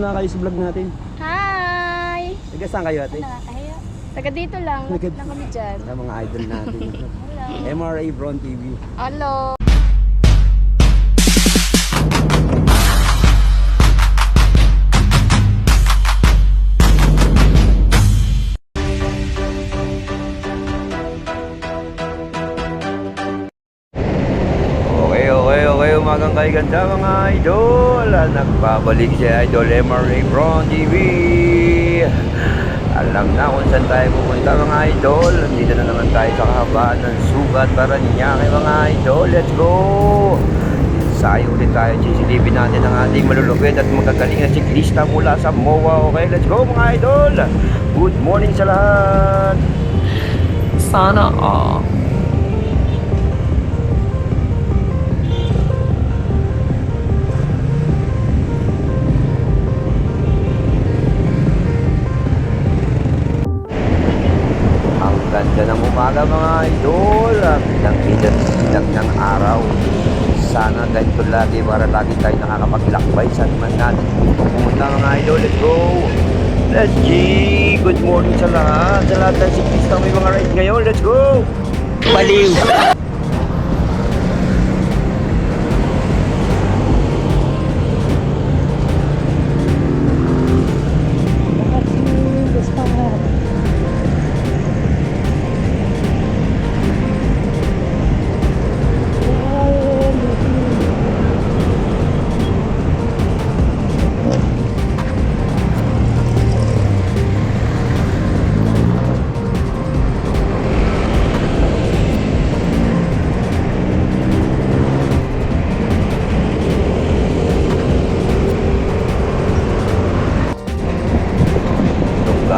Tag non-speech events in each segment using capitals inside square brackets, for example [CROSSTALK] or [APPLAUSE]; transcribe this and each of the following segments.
muna kayo sa vlog natin. Hi! Taga saan kayo ate? Nakakahiya. Taga dito lang. Taga- Taga... lang kami dyan. Sa mga idol natin. [LAUGHS] Hello. MRA Bron TV. Hello. Ganda mga idol. Nagbabalik si Idol MRA Bron TV. Alam na kung saan tayo pupunta mga idol. Nandito na naman tayo sa kahabaan ng sugat para niya kay mga idol. Let's go! Sayo ulit tayo. Sisilipin natin ang ating malulupit at magagaling na siklista mula sa MOA. Okay, let's go mga idol! Good morning sa lahat! Sana all. Baliw!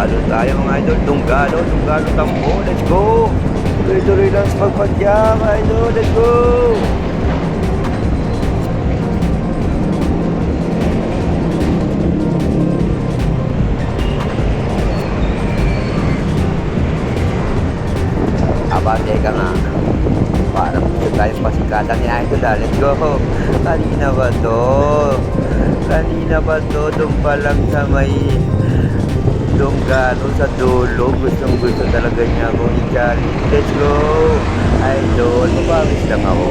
Tunggalo tayo mga idol. Tunggalo, tunggalo tambo. Let's go! Tuloy-tuloy lang sa pagpadya mga idol. Let's go! Aba, teka nga. Parang gusto tayong pasikatan ni Idol ah. Let's go. Kanina ba to? Kanina ba to? Doon pa lang sa may Donggalo sa dulo. Gustong gusto talaga niya akong i-jolly. Let's go. Idol, mapawis lang ako.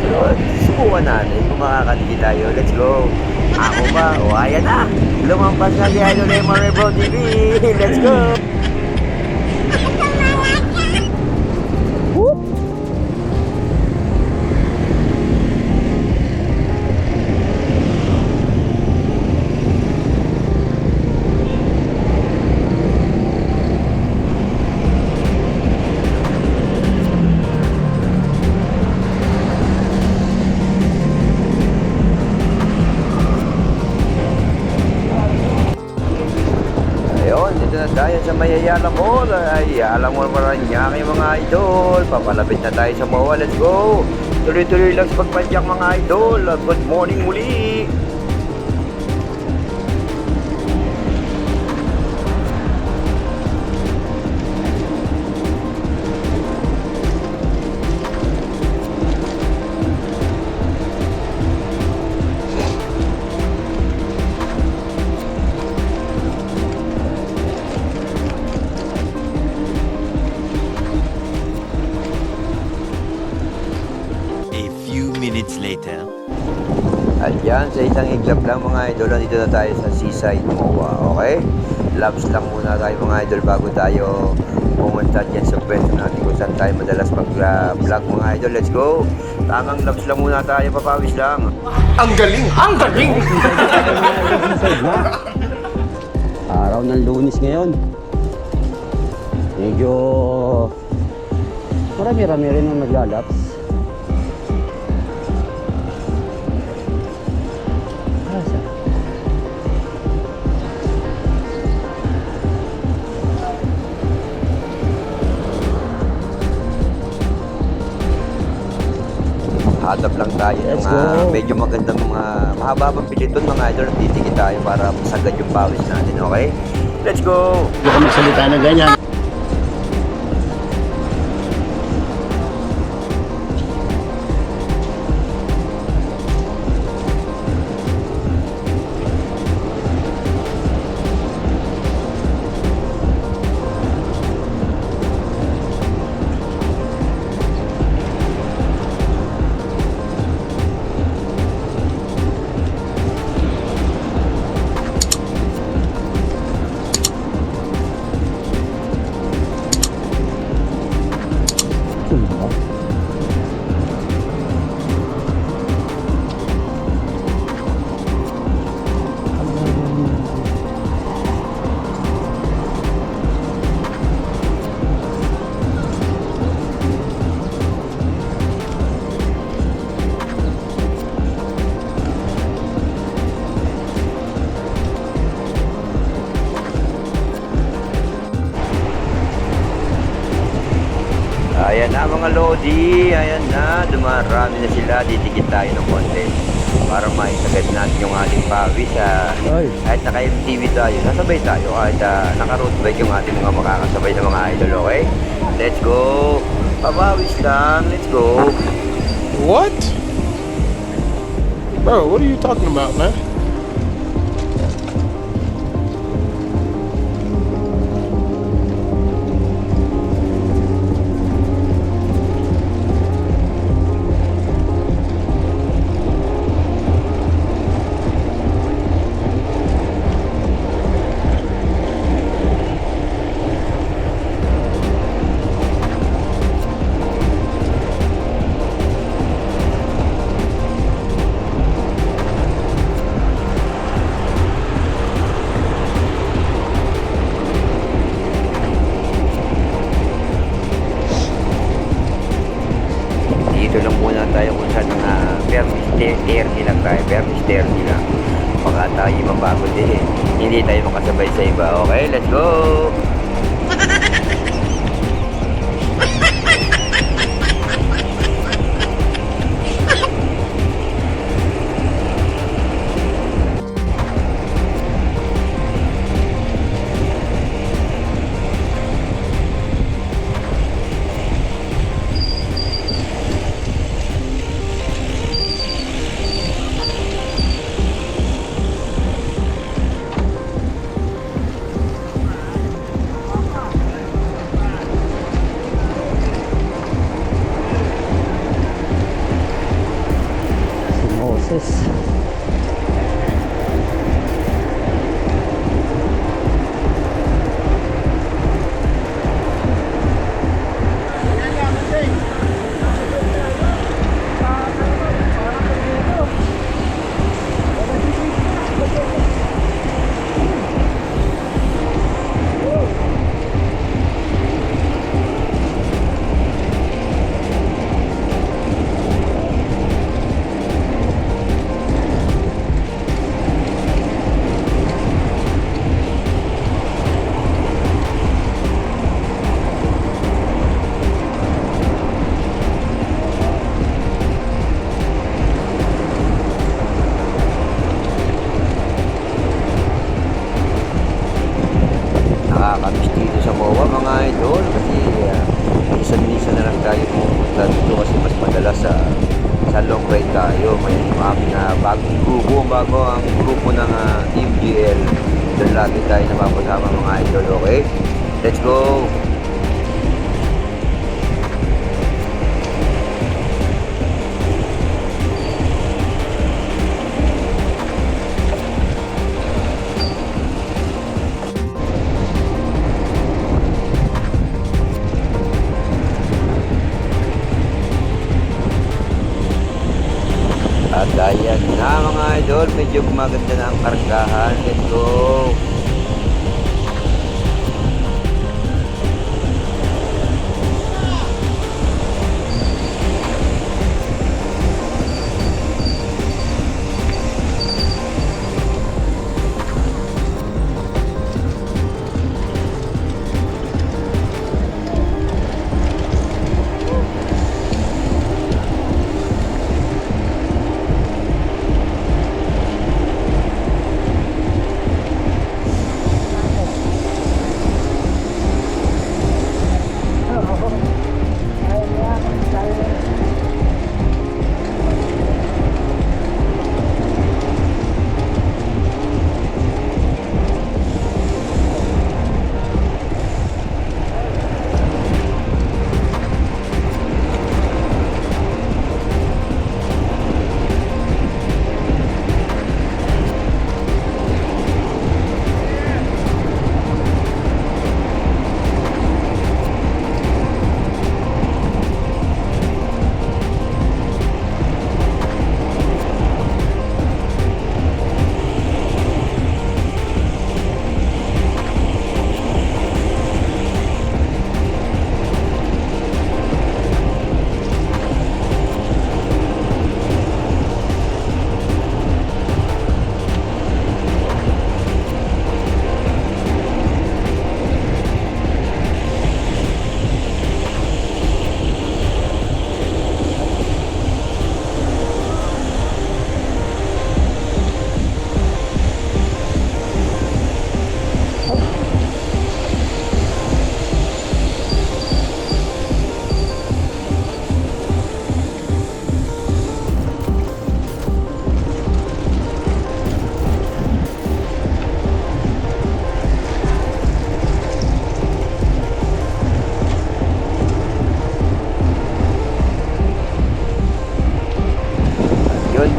Pero subukan natin kung makakatigi tayo. Let's go. Ako ba? O ayan na. Lumampas na si Idol MRA Pro TV. Let's go. Kay mga idol. Papalapit na tayo sa MOA. Let's go! Tuloy-tuloy lang sa pagpadyak mga idol. Good morning muli! Mga idol, nandito na tayo sa Seaside MOA, okay? Labs lang muna tayo mga idol bago tayo pumunta dyan sa pwesto natin kung saan tayo madalas mag-vlog mga idol. Let's go! Tamang labs lang muna tayo, papawis lang. Ang galing! Ang galing! Araw ng lunis ngayon. Medyo marami-rami rin ang naglalaps. Hadap lang tayo Let's mga go. medyo magandang mga mahaba-habang piliton mga idol. Titigit tayo para masagad yung pawis natin, okay? Let's go! Hindi ka magsalita na ganyan. Sino? Ayan Lodi, ayan na, dumarami na sila, didikit tayo ng konti para maisagad natin yung ating pawis. ah. kahit naka-MTV tayo, nasabay tayo kahit uh, naka-road bike yung ating mga makakasabay na mga idol, okay? Let's go! Pawawis lang, let's go! What? Bro, what are you talking about, man? Tayo mabago din. Hindi tayo makasabay sa iba. Okay, let's go! [LAUGHS] dito kasi mas madalas sa sa long ride tayo. May aming uh, bagong grupo bago ang grupo ng uh, Team GL doon lagi tayo napapasama mga idol okay? Let's go At ayan na mga idol, medyo gumaganda na ang kargahan. Let's go!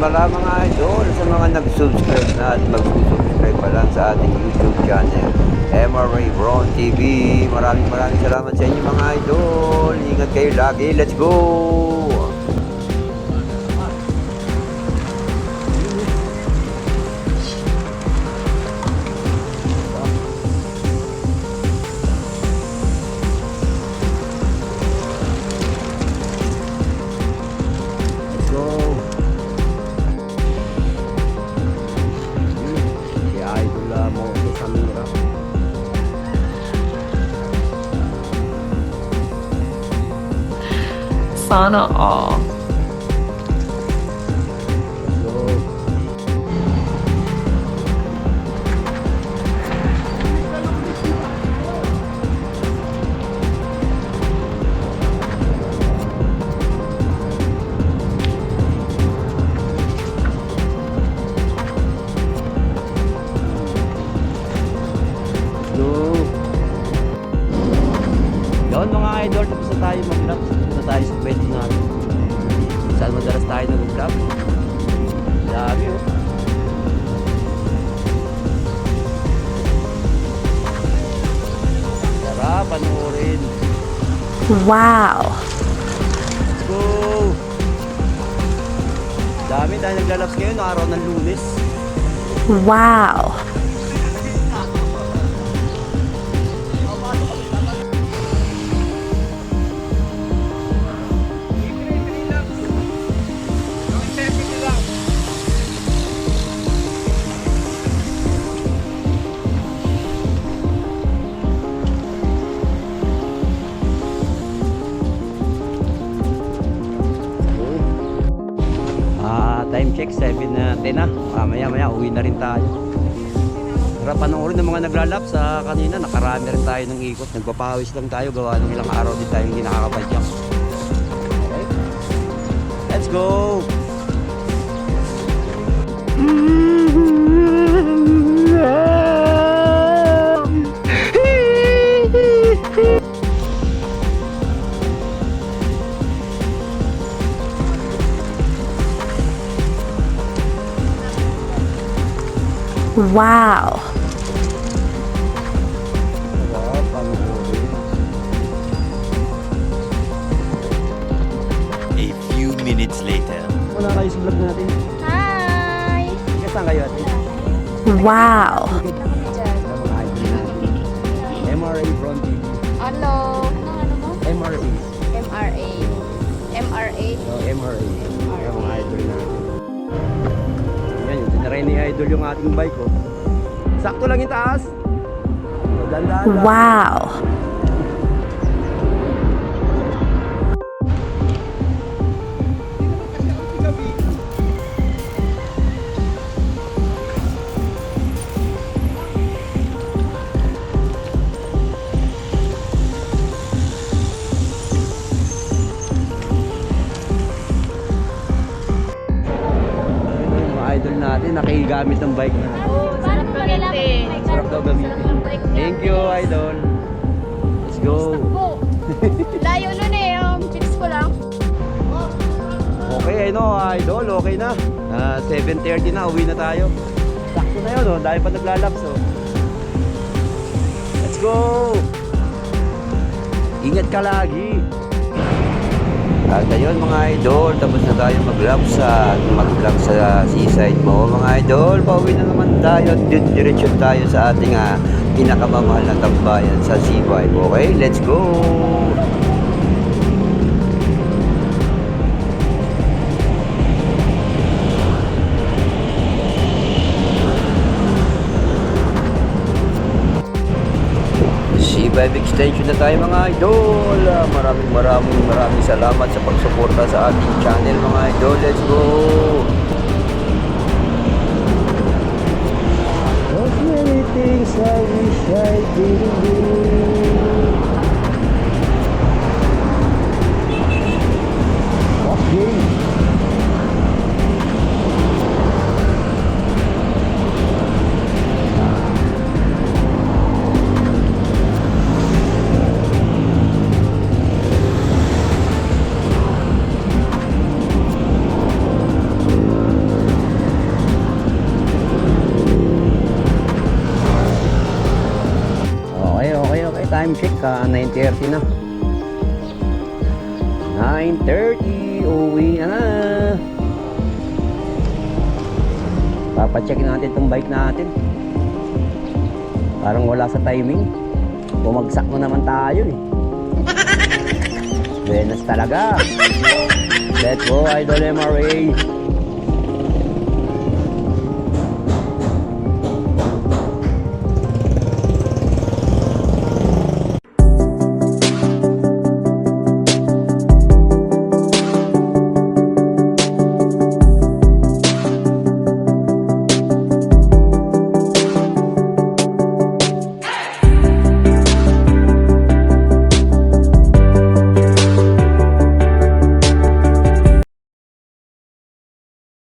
Pala mga idol sa mga nag-subscribe na at mag-subscribe pa lang sa ating YouTube channel. MRA Brown TV. Maraming maraming salamat sa inyo mga idol. Ingat kayo lagi. Let's go! Sana all. Yun mga idol, tapos na tayo mag-vlog. Tayo sa pwede natin. Saan madalas tayo nag-vlog? Dami oh. Tara, panoorin. Wow! Let's go! Dami dahil naglalabs ngayon araw ng lunes. Wow! Mga naglalap sa kanina, nakarami rin tayo ng ikot. Nagpapawis lang tayo, gawa ng ilang araw din tayo hindi nakakabadyak. Okay? Let's go! Wow! Minutes later. Wala kayo sa vlog natin. Hi! Saan kayo ate? Wow! MRA Front TV. Hello! Ano, ano mo? MRA. MRA. MRA. So, MRA. Yung idol natin. Yan, yung tinaray ni idol yung ating bike ko. Sakto lang yung taas. Wow! Nakigamit ng bike na. Paano mo malalaman? Sarap daw gamitin. Thank you, idol. Let's go. [LAUGHS] Layo nun eh. Um, chicks ko lang. Okay, ano, idol, okay na. Ah, 7.30 na, uwi na tayo. Sakto na yun, oh. dahil pa naglalaps. Oh. Let's go! Ingat ka lagi. At ayun mga idol, tapos na tayo mag-vlog sa mag-vlog sa seaside mo. Mga idol, pauwi na naman tayo at diretso tayo sa ating ah, pinakamamahal na tambayan sa C5. Okay, let's go! C5 extension na tayo mga idol. Ah, Maraming maraming maraming salamat sa pagsuporta sa ating channel mga idol. Let's go! There's many things I wish I didn't do. Magka 9.30 na. 9.30, uwi na na. Papacheck natin itong bike natin. Parang wala sa timing. Bumagsak na naman tayo eh. Buenas talaga. Let's go, Idol MRA.